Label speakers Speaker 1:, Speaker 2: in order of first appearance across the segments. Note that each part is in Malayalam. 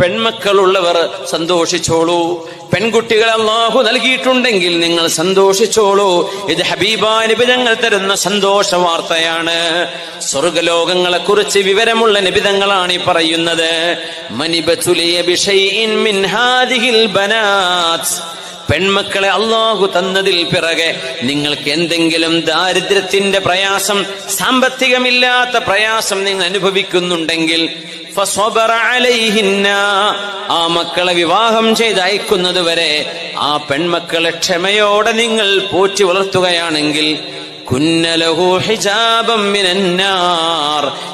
Speaker 1: പെൺമക്കളുള്ളവർ സന്തോഷിച്ചോളൂ. പെൺകുട്ടികൾ അള്ളാഹു നൽകിയിട്ടുണ്ടെങ്കിൽ നിങ്ങൾ സന്തോഷിച്ചോളൂ. ഇത് ഹബീബാനബി ഞങ്ങൾ തരുന്ന സന്തോഷ വാർത്തയാണ് സ്വർഗലോകങ്ങളെ കുറിച്ച് വിവരമുള്ള നിബിതങ്ങളാണ് ഈ പറയുന്നത്. പെൺമക്കളെ അള്ളാഹു തന്നതിൽ പിറകെ നിങ്ങൾക്ക് എന്തെങ്കിലും ദാരിദ്ര്യത്തിന്റെ പ്രയാസം സാമ്പത്തികമില്ലാത്ത പ്രയാസം നിങ്ങൾ അനുഭവിക്കുന്നുണ്ടെങ്കിൽ. ആ മക്കളെ വിവാഹം ചെയ്ത് അയക്കുന്നത് വരെ ആ പെൺമക്കളെ ക്ഷമയോടെ നിങ്ങൾ പോറ്റി വളർത്തുകയാണെങ്കിൽ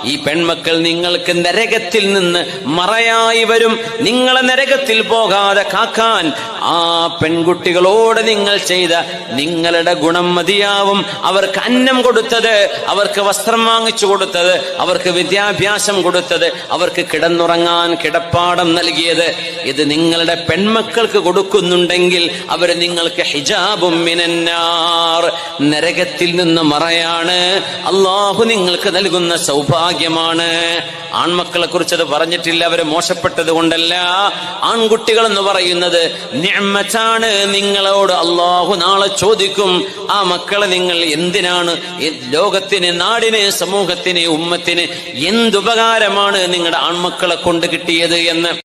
Speaker 1: ഈ പെൺമക്കൾ നിങ്ങൾക്ക് നരകത്തിൽ നിന്ന് മറയായി വരും. നിങ്ങളെ നരകത്തിൽ പോകാതെ കാക്കാൻ ആ പെൺകുട്ടികളോട് നിങ്ങൾ ചെയ്ത നിങ്ങളുടെ ഗുണം മതിയാവും. അവർക്ക് അന്നം കൊടുത്തത് അവർക്ക് വസ്ത്രം വാങ്ങിച്ചു കൊടുത്തത് അവർക്ക് വിദ്യാഭ്യാസം കൊടുത്തത് അവർക്ക് കിടന്നുറങ്ങാൻ കിടപ്പാടം നൽകിയത്. ഇത് നിങ്ങളുടെ പെൺമക്കൾക്ക് കൊടുക്കുന്നുണ്ടെങ്കിൽ അവർ നിങ്ങൾക്ക് ഹിജാബും മിനന്നാർ. നരകത്തിൽ നിന്ന് മറയാണ്. അള്ളാഹു നിങ്ങൾക്ക് നൽകുന്ന സൗഭാഗ്യമാണ്. ആൺമക്കളെ കുറിച്ച് അത് പറഞ്ഞിട്ടില്ല അവർ മോശപ്പെട്ടത് കൊണ്ടല്ല. ആൺകുട്ടികൾ എന്ന് പറയുന്നത് നിഅ്മത്താണ്. നിങ്ങളോട് അള്ളാഹു നാളെ ചോദിക്കും ആ മക്കളെ നിങ്ങൾ എന്തിനാണ് ലോകത്തിന് നാടിന് സമൂഹത്തിന് ഉമ്മത്തിന് എന്തുപകാരമാണ് നിങ്ങളുടെ ആൺമക്കളെ കൊണ്ട് കിട്ടിയത് എന്ന്.